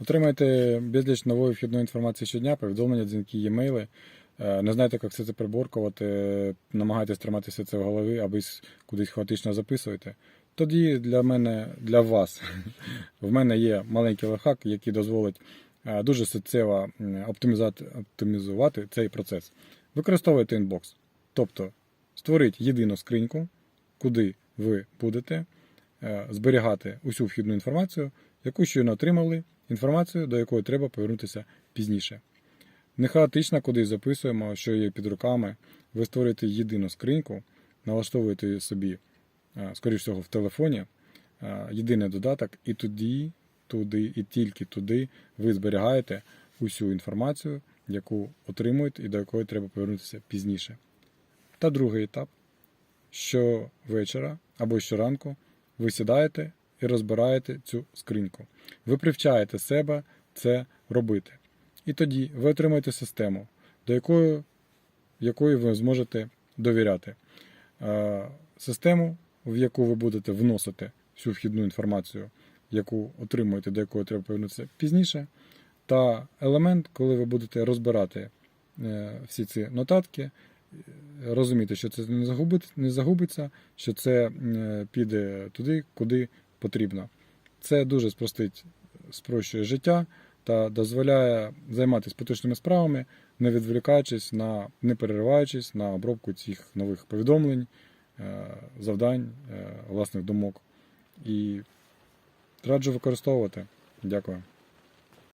Отримайте безліч нової вхідної інформації щодня, повідомлення, дзвінки, є-мейли. Е, Не знаєте, як все це приборкувати, намагайтесь тримати все це в голові, аби кудись хаотично записуєте. Тоді для мене, для вас, в мене є маленький лайфхак, який дозволить е, дуже суттєво оптимізувати цей процес. Використовуйте інбокс. Тобто створіть єдину скриньку, куди ви будете е, зберігати усю вхідну інформацію, яку щойно отримали, інформацію, до якої треба повернутися пізніше. Не хаотично кудись записуємо, що є під руками. Ви створюєте єдину скриньку, налаштовуєте собі, е, скоріш всього, в телефоні, е, єдиний додаток, і туди, туди, і тільки туди ви зберігаєте усю інформацію, яку отримуєте і до якої треба повернутися пізніше. Та другий етап. Щовечора або щоранку ви сідаєте і розбираєте цю скриньку. Ви привчаєте себе це робити. І тоді ви отримаєте систему, до якої, якої ви зможете довіряти. Систему, в яку ви будете вносити всю вхідну інформацію, яку отримуєте, до якої треба повернутися пізніше, та елемент, коли ви будете розбирати е, всі ці нотатки, розуміти, що це не загубиться, що це е, піде туди, куди потрібно. Це дуже спростить, спрощує життя та дозволяє займатися поточними справами, не відволікаючись на не перериваючись на обробку цих нових повідомлень, е, завдань, е, власних думок. І раджу використовувати. Дякую.